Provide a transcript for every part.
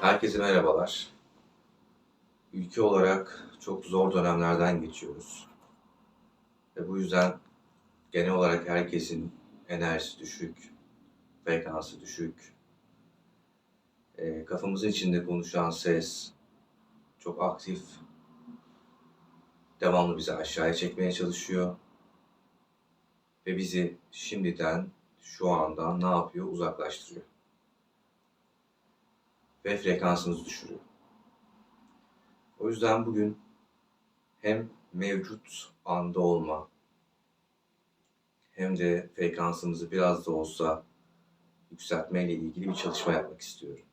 Herkese merhabalar. Ülke olarak çok zor dönemlerden geçiyoruz. Ve bu yüzden genel olarak herkesin enerjisi düşük, frekansı düşük. E, kafamızın içinde konuşan ses çok aktif. Devamlı bizi aşağıya çekmeye çalışıyor. Ve bizi şimdiden şu andan ne yapıyor? Uzaklaştırıyor ve frekansınızı düşürüyor. O yüzden bugün hem mevcut anda olma hem de frekansımızı biraz da olsa yükseltmeyle ilgili bir çalışma yapmak istiyorum.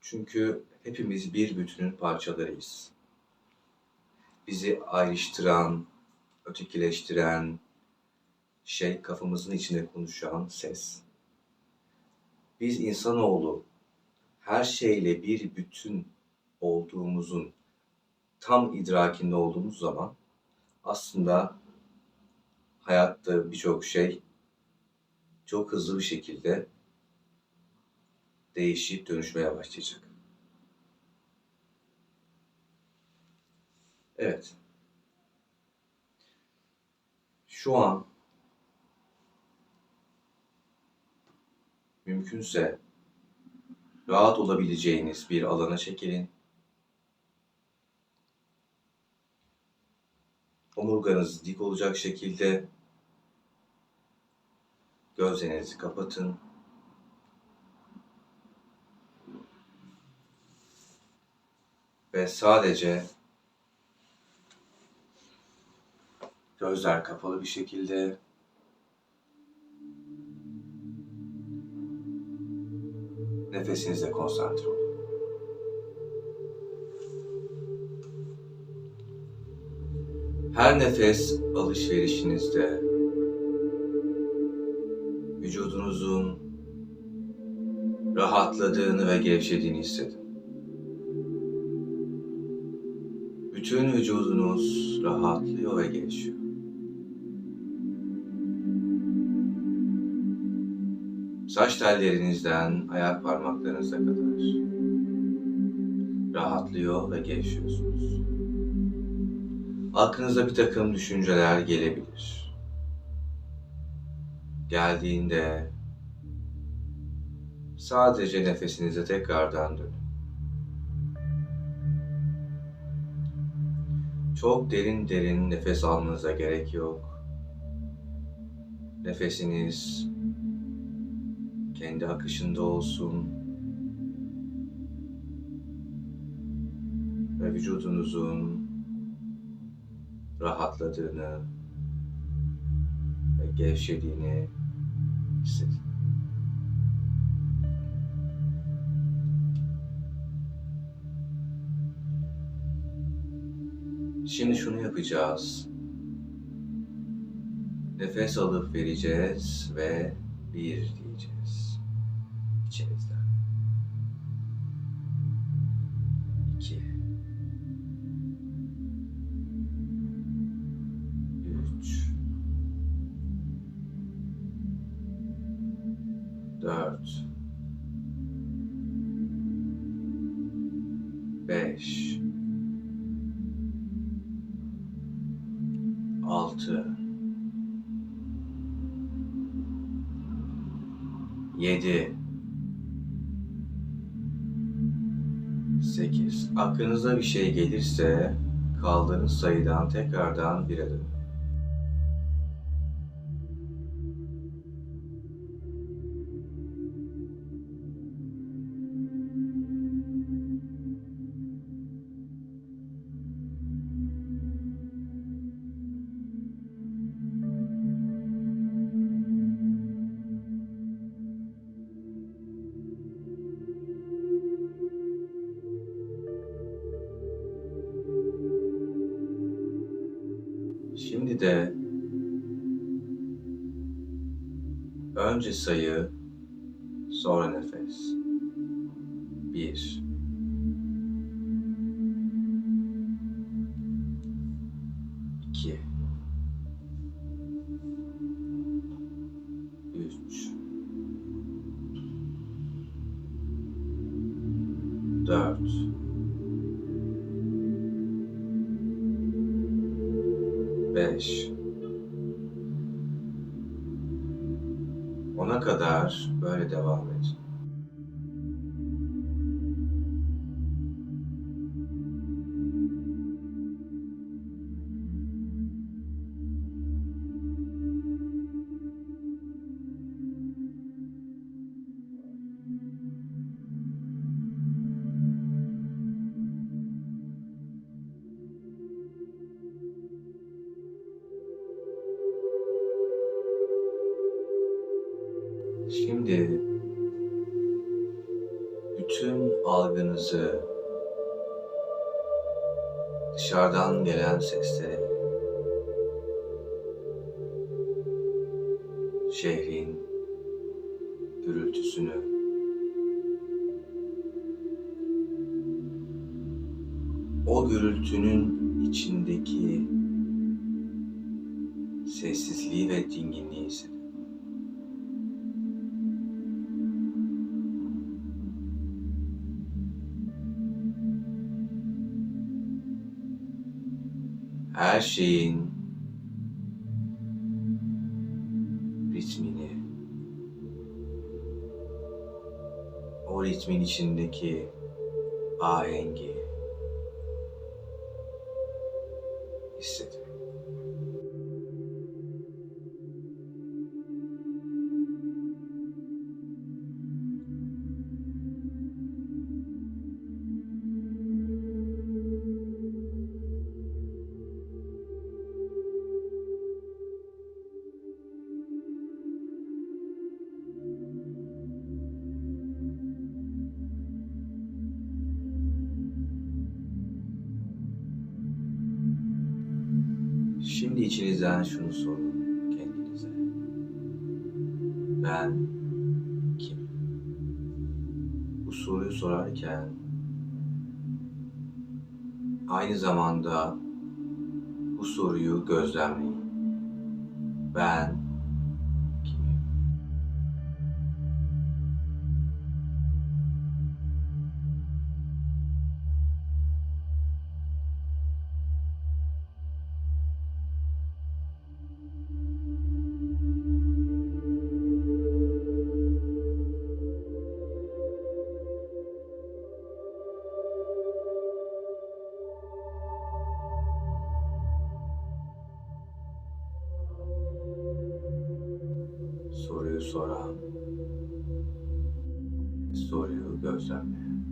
Çünkü hepimiz bir bütünün parçalarıyız. Bizi ayrıştıran, ötekileştiren şey kafamızın içinde konuşan ses. Biz insanoğlu her şeyle bir bütün olduğumuzun tam idrakinde olduğumuz zaman aslında hayatta birçok şey çok hızlı bir şekilde değişip dönüşmeye başlayacak. Evet. Şu an mümkünse rahat olabileceğiniz bir alana çekilin. Omurganız dik olacak şekilde gözlerinizi kapatın. Ve sadece gözler kapalı bir şekilde Nefesinize konsantre olun. Her nefes alışverişinizde vücudunuzun rahatladığını ve gevşediğini hissedin. Bütün vücudunuz rahatlıyor ve gevşiyor. Saç tellerinizden ayak parmaklarınıza kadar rahatlıyor ve gevşiyorsunuz. Aklınıza bir takım düşünceler gelebilir. Geldiğinde sadece nefesinize tekrardan dönün. Çok derin derin nefes almanıza gerek yok. Nefesiniz kendi akışında olsun. Ve vücudunuzun rahatladığını ve gevşediğini hissedin. Şimdi şunu yapacağız. Nefes alıp vereceğiz ve bir 7 8 Aklınıza bir şey gelirse kaldığınız sayıdan tekrardan bir adım. Şimdi de önce sayı, sonra nefes. Bir. Beş, ona kadar böyle devam et. Şimdi bütün algınızı dışarıdan gelen seslere, şehrin gürültüsünü, o gürültünün içindeki sessizliği ve dinginliği hissedin. Her şeyin ritmini, o ritmin içindeki ahengi Şimdi içinizden şunu sorun kendinize. Ben kim? Bu soruyu sorarken aynı zamanda bu soruyu gözlemleyin. Ben Soran, soruyu gözlemleyen.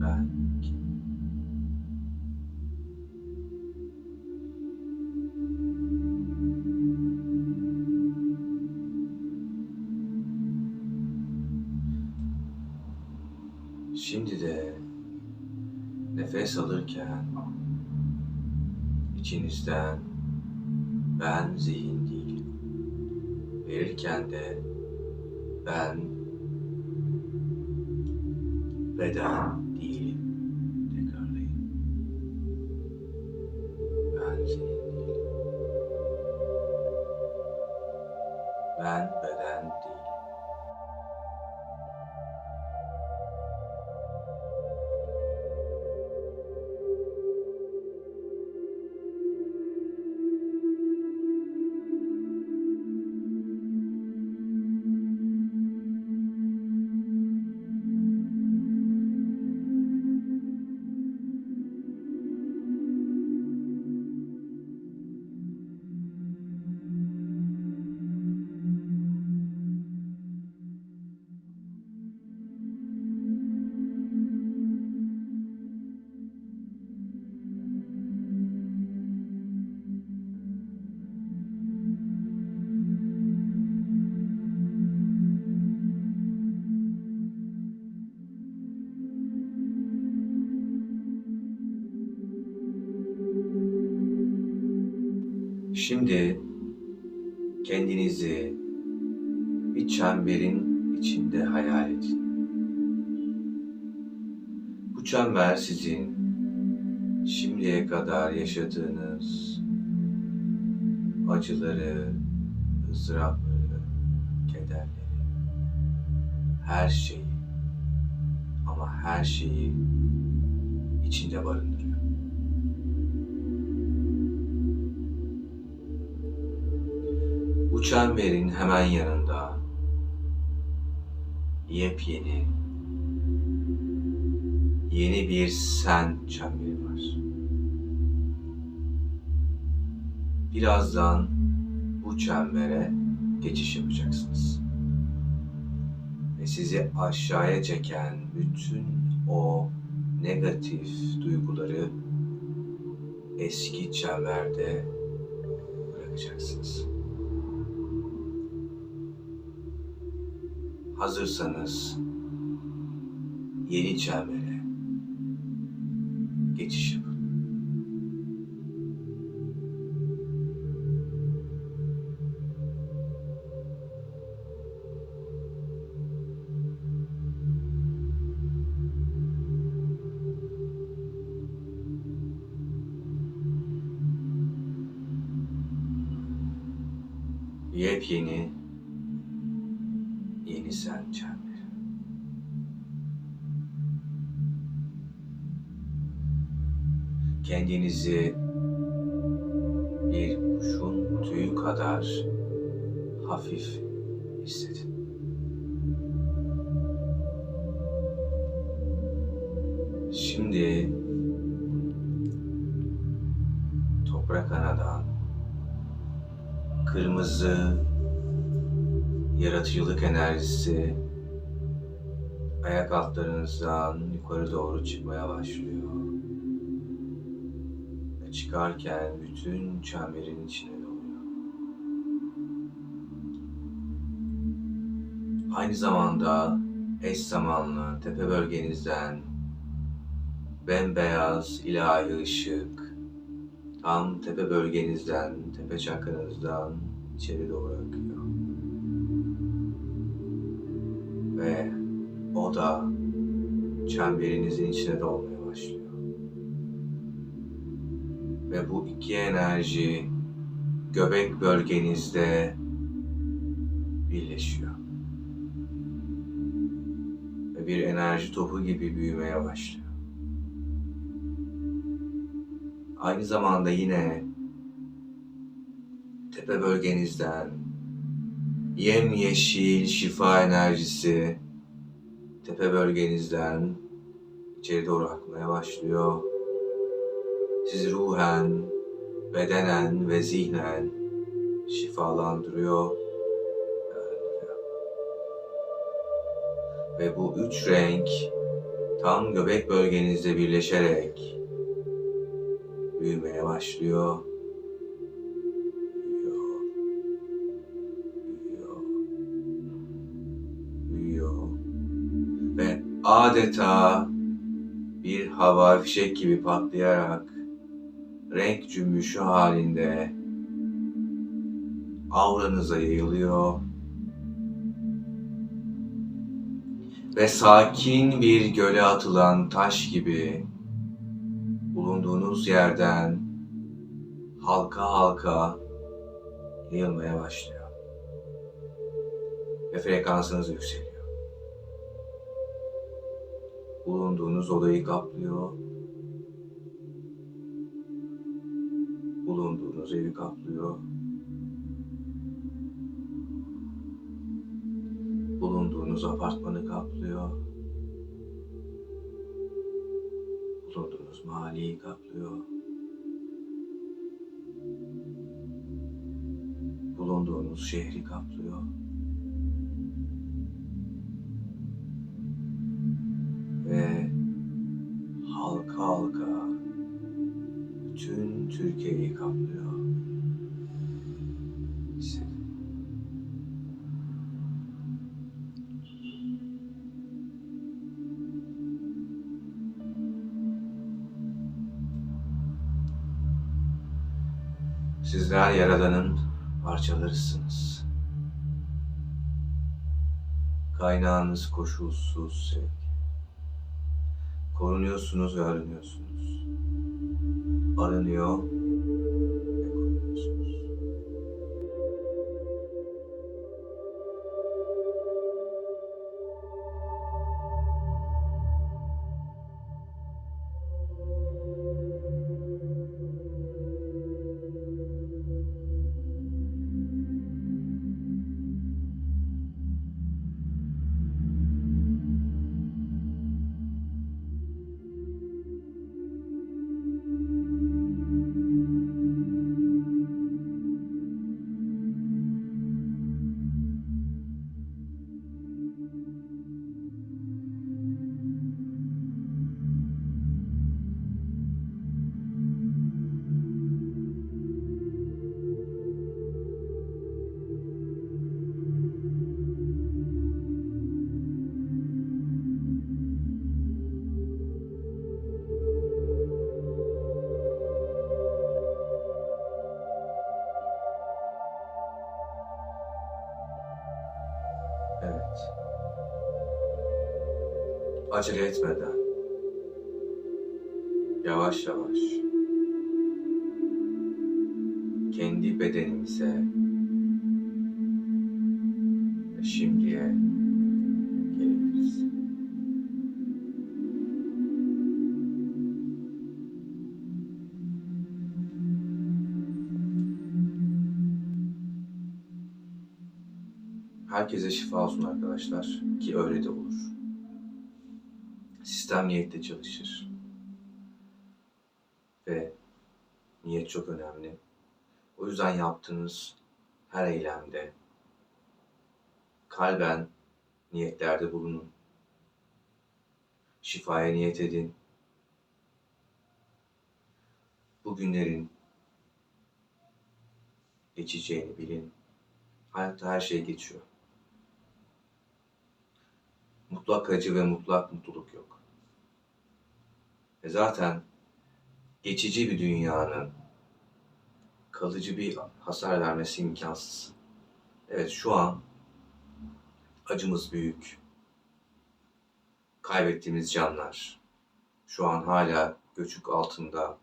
Ben kim? Şimdi de nefes alırken içinizden ben zihin. Verirken de ben beden değilim. Tekrarlayın. Ben zihin değilim. Ben beden değilim. Şimdi kendinizi bir çemberin içinde hayal edin. Bu çember sizin şimdiye kadar yaşadığınız acıları, ızdırapları, kederleri, her şeyi her şeyi içinde barındırıyor. Çemberin hemen yanında yepyeni yeni bir sen çemberi var. Birazdan bu çembere geçiş yapacaksınız. Ve sizi aşağıya çeken bütün o negatif duyguları eski çemberde bırakacaksınız. Hazırsanız yeni çembere geçiş yapın. Yepyeni yeni sen çemberi. Kendinizi bir kuşun tüyü kadar hafif hissedin. Şimdi toprak anadan kırmızı yaratıcılık enerjisi ayak altlarınızdan yukarı doğru çıkmaya başlıyor. Ve çıkarken bütün çemberin içine doluyor. Aynı zamanda eş zamanlı tepe bölgenizden bembeyaz ilahi ışık tam tepe bölgenizden, tepe çakranızdan içeri doğru akıyor. O da çemberinizin içine dolmaya başlıyor. Ve bu iki enerji göbek bölgenizde birleşiyor. Ve bir enerji topu gibi büyümeye başlıyor. Aynı zamanda yine tepe bölgenizden yemyeşil şifa enerjisi tepe bölgenizden içeri doğru akmaya başlıyor. Sizi ruhen, bedenen ve zihnen şifalandırıyor. Ve bu üç renk tam göbek bölgenizde birleşerek büyümeye başlıyor. Adeta bir hava fişek gibi patlayarak renk cümbüşü halinde avranıza yayılıyor. Ve sakin bir göle atılan taş gibi bulunduğunuz yerden halka halka yayılmaya başlıyor. Ve frekansınız yükseliyor. Bulunduğunuz odayı kaplıyor. Bulunduğunuz evi kaplıyor. Bulunduğunuz apartmanı kaplıyor. Bulunduğunuz mahalleyi kaplıyor. Bulunduğunuz şehri kaplıyor. Sizler Yaradan'ın parçalarısınız. Kaynağınız koşulsuz sevgi. Korunuyorsunuz ve arınıyorsunuz. Arınıyor acele etmeden yavaş yavaş kendi bedenimize ve şimdiye gelebiliriz. Herkese şifa olsun arkadaşlar ki öyle de olur. Sistem niyetle çalışır. Ve niyet çok önemli. O yüzden yaptığınız her eylemde kalben niyetlerde bulunun. Şifaya niyet edin. Bu günlerin geçeceğini bilin. Hayatta her şey geçiyor. Mutlak acı ve mutlak mutluluk yok. Ve zaten geçici bir dünyanın kalıcı bir hasar vermesi imkansız. Evet şu an acımız büyük. Kaybettiğimiz canlar. Şu an hala göçük altında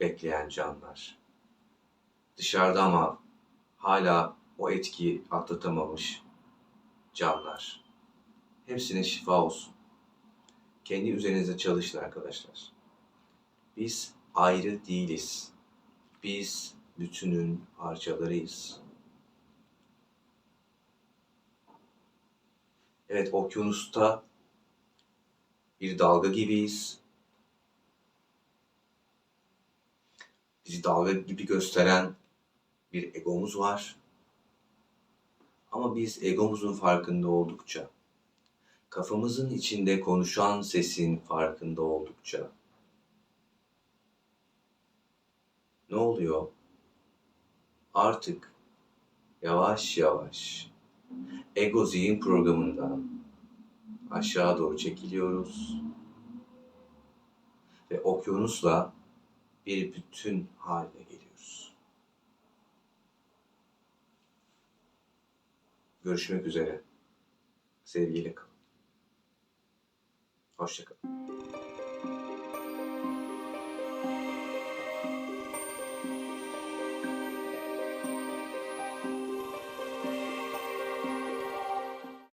bekleyen canlar. Dışarıda ama hala o etkiyi atlatamamış canlar. Hepsine şifa olsun. Kendi üzerinize çalışın arkadaşlar. Biz ayrı değiliz. Biz bütünün parçalarıyız. Evet, okyanusta bir dalga gibiyiz. Bizi dalga gibi gösteren bir egomuz var. Ama biz egomuzun farkında oldukça, kafamızın içinde konuşan sesin farkında oldukça ne oluyor? Artık yavaş yavaş ego zihin programından aşağı doğru çekiliyoruz ve okyanusla bir bütün haline geliyoruz. Görüşmek üzere. Sevgiyle kalın. Hoşçakalın.